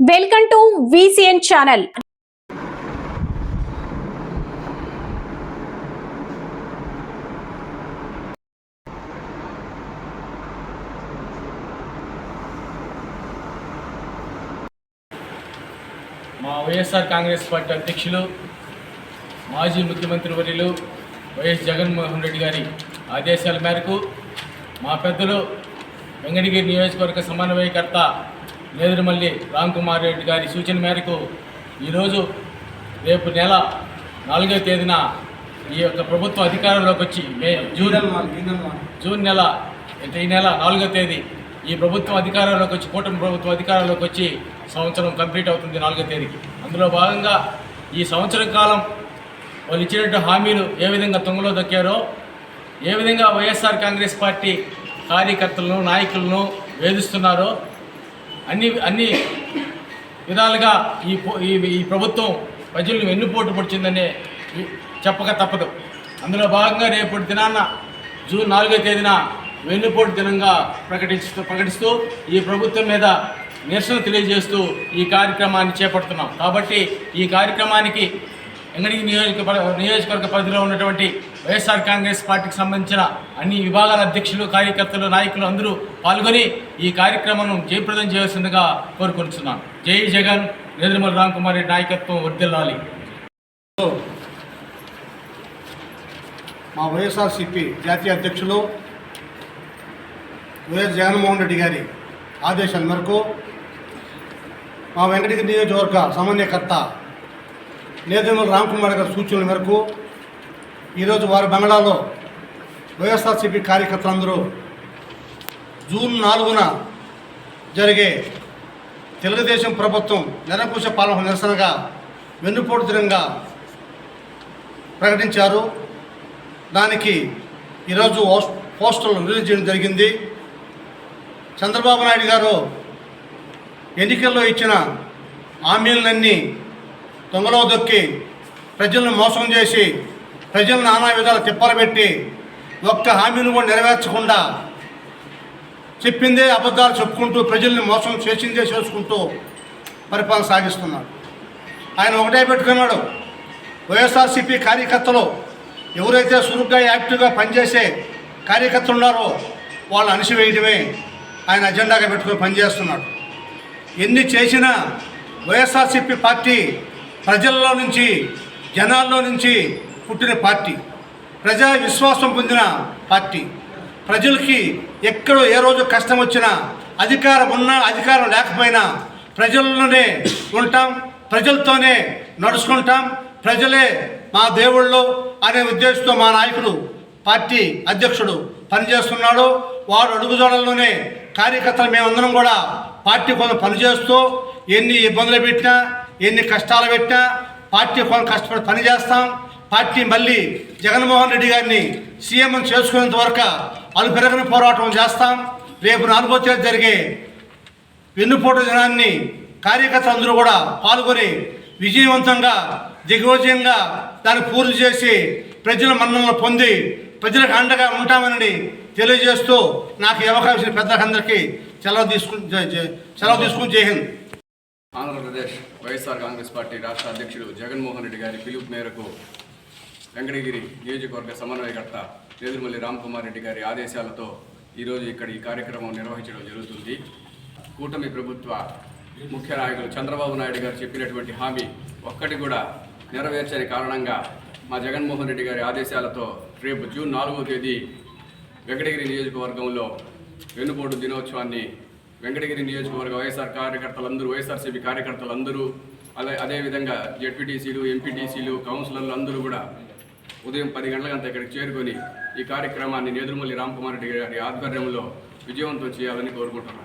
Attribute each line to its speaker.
Speaker 1: Welcome to VCN channel.
Speaker 2: మా YSR Congress party అధ్యక్షులు మాజీ ముఖ్యమంత్రి వర్యులు వైఎస్ జగన్మోహన్ రెడ్డి గారి ఆదేశాల మేరకు మా పెద్దలు వెంగటగిరి నియోజకవర్గ సమన్వయకర్త నేదురుమల్లి రామ్ కుమార్ రెడ్డి గారి సూచన మేరకు ఈరోజు రేపు నెల నాలుగో తేదీన ఈ యొక్క ప్రభుత్వం అధికారంలోకి వచ్చి మే జూన్ జూన్ నెల అంటే ఈ నెల నాలుగో తేదీ ఈ ప్రభుత్వం అధికారంలోకి వచ్చి కూటమి ప్రభుత్వం అధికారంలోకి వచ్చి సంవత్సరం కంప్లీట్ అవుతుంది నాలుగో తేదీకి. అందులో భాగంగా ఈ సంవత్సరం కాలం వాళ్ళు ఇచ్చినట్టు హామీలు ఏ విధంగా తొంగలో దొక్కారో ఏ విధంగా వైఎస్ఆర్ కాంగ్రెస్ పార్టీ కార్యకర్తలను నాయకులను వేధిస్తున్నారో అన్ని అన్ని విధాలుగా ఈ ఈ ప్రభుత్వం ప్రజలను వెన్నుపోటు పొడిచిందనే చెప్పక తప్పదు. అందులో భాగంగా రేపటి దినాన జూన్ నాలుగో తేదీన వెన్నుపోటు దినంగా ప్రకటిస్తూ ప్రకటిస్తూ ఈ ప్రభుత్వం మీద నిరసన తెలియజేస్తూ ఈ కార్యక్రమాన్ని చేపడుతున్నాం. కాబట్టి ఈ కార్యక్రమానికి ఎంగడికి నియోజక నియోజకవర్గ పరిధిలో ఉన్నటువంటి వైఎస్ఆర్ కాంగ్రెస్ పార్టీకి సంబంధించిన అన్ని విభాగాల అధ్యక్షులు కార్యకర్తలు నాయకులు అందరూ పాల్గొని ఈ కార్యక్రమం జయప్రదం చేయాల్సిందిగా కోరుకుంటున్నాను జై జగన్ నేదురుమల రామ్ కుమార్ రెడ్డి నాయకత్వం వర్దిల్లాలి.
Speaker 3: మా వైఎస్ఆర్సిపి జాతీయ అధ్యక్షులు వైఎస్ జగన్మోహన్ రెడ్డి గారి ఆదేశాల మేరకు మా వెంకటగిరి నియోజకవర్గ సమన్వయకర్త నేతృమల రామ్కుమార్ గారి సూచనల మేరకు ఈరోజు వారి బంగ్లాలో వైఎస్ఆర్సీపీ కార్యకర్తలందరూ జూన్ నాలుగున జరిగే తెలుగుదేశం ప్రభుత్వం నిరంకుశ పాలన నిరసనగా వెన్నుపోటు దినంగా ప్రకటించారు. దానికి ఈరోజు పోస్టర్లు రిలీజ్ చేయడం జరిగింది. చంద్రబాబు నాయుడు గారు ఎన్నికల్లో ఇచ్చిన హామీలన్నీ దొంగలో దొక్కి ప్రజలను మోసం చేసి ప్రజలను నానా విధాలు తిప్పలబెట్టి ఒక్క హామీని కూడా నెరవేర్చకుండా చెప్పిందే అబద్ధాలు చెప్పుకుంటూ ప్రజల్ని మోసం చేసిందే చేసుకుంటూ పరిపాలన సాగిస్తున్నాడు. ఆయన ఒకటే పెట్టుకున్నాడు. వైఎస్ఆర్సీపీ కార్యకర్తలు ఎవరైతే సురుగ్గా యాక్టివ్గా పనిచేసే కార్యకర్తలు ఉన్నారో వాళ్ళు అణిసివేయడమే ఆయన అజెండాగా పెట్టుకొని పనిచేస్తున్నాడు. ఎన్ని చేసినా వైఎస్ఆర్సీపీ పార్టీ ప్రజల్లో నుంచి జనాల్లో నుంచి పుట్టిన పార్టీ. ప్రజా విశ్వాసం పొందిన పార్టీ. ప్రజలకి ఎక్కడో ఏ రోజు కష్టం వచ్చినా అధికారం ఉన్నా అధికారం లేకపోయినా ప్రజల్లోనే ఉంటాం ప్రజలతోనే నడుచుకుంటాం. ప్రజలే మా దేవుళ్ళు అనే ఉద్దేశంతో మా నాయకుడు పార్టీ అధ్యక్షుడు పనిచేస్తున్నాడు. వాడు అడుగుజాడల్లోనే కార్యకర్తలు మేమందరం కూడా పార్టీ కోసం పనిచేస్తూ ఎన్ని ఇబ్బందులు పెట్టినా ఎన్ని కష్టాలు పెట్టినా పార్టీ కోసం కష్టపడి పనిచేస్తాం పార్టీ మళ్ళీ జగన్మోహన్ రెడ్డి గారిని సీఎం చేసుకునేంత వరకు అలు పెరగని పోరాటం చేస్తాం. రేపు నాలుగో తేదీ జరిగే వెన్నుపోటు దినాన్ని కార్యకర్తలందరూ కూడా పాల్గొని విజయవంతంగా దిగ్విజయంగా దాన్ని పూర్తి చేసి ప్రజల మన్నలను పొంది ప్రజలకు అండగా ఉంటామని తెలియజేస్తూ నాకు ఈ అవకాశం ఇచ్చిన పెద్దలందరికీ సెలవు తీసుకుని సెలవు తీసుకుని జై హింద్.
Speaker 4: ఆంధ్రప్రదేశ్ వైఎస్ఆర్ కాంగ్రెస్ పార్టీ రాష్ట్ర అధ్యక్షుడు జగన్మోహన్ రెడ్డి గారి పిలుపు మేరకు వెంకటగిరి నియోజకవర్గ సమన్వయకర్త నేదురుమల్లి రామ్కుమార్ రెడ్డి గారి ఆదేశాలతో ఈరోజు ఇక్కడ ఈ కార్యక్రమం నిర్వహించడం జరుగుతుంది. కూటమి ప్రభుత్వ ముఖ్య నాయకులు చంద్రబాబు నాయుడు గారు చెప్పినటువంటి హామీ ఒక్కటి కూడా నెరవేర్చని కారణంగా మా జగన్మోహన్ రెడ్డి గారి ఆదేశాలతో రేపు జూన్ నాలుగో తేదీ వెంకటగిరి నియోజకవర్గంలో వెన్నుపోటు దినోత్సవాన్ని వెంకటగిరి నియోజకవర్గ వైఎస్ఆర్ కార్యకర్తలందరూ వైఎస్ఆర్సీపీ కార్యకర్తలందరూ అలా అదేవిధంగా జెడ్పీటీసీలు ఎంపీటీసీలు కౌన్సిలర్లు అందరూ కూడా ఉదయం పది గంటలకంతా ఇక్కడికి చేరుకొని ఈ కార్యక్రమాన్ని నేదురుమల్లి రామ్కుమార్ రెడ్డి గారి ఆధ్వర్యంలో విజయవంతం చేయాలని కోరుకుంటున్నాను.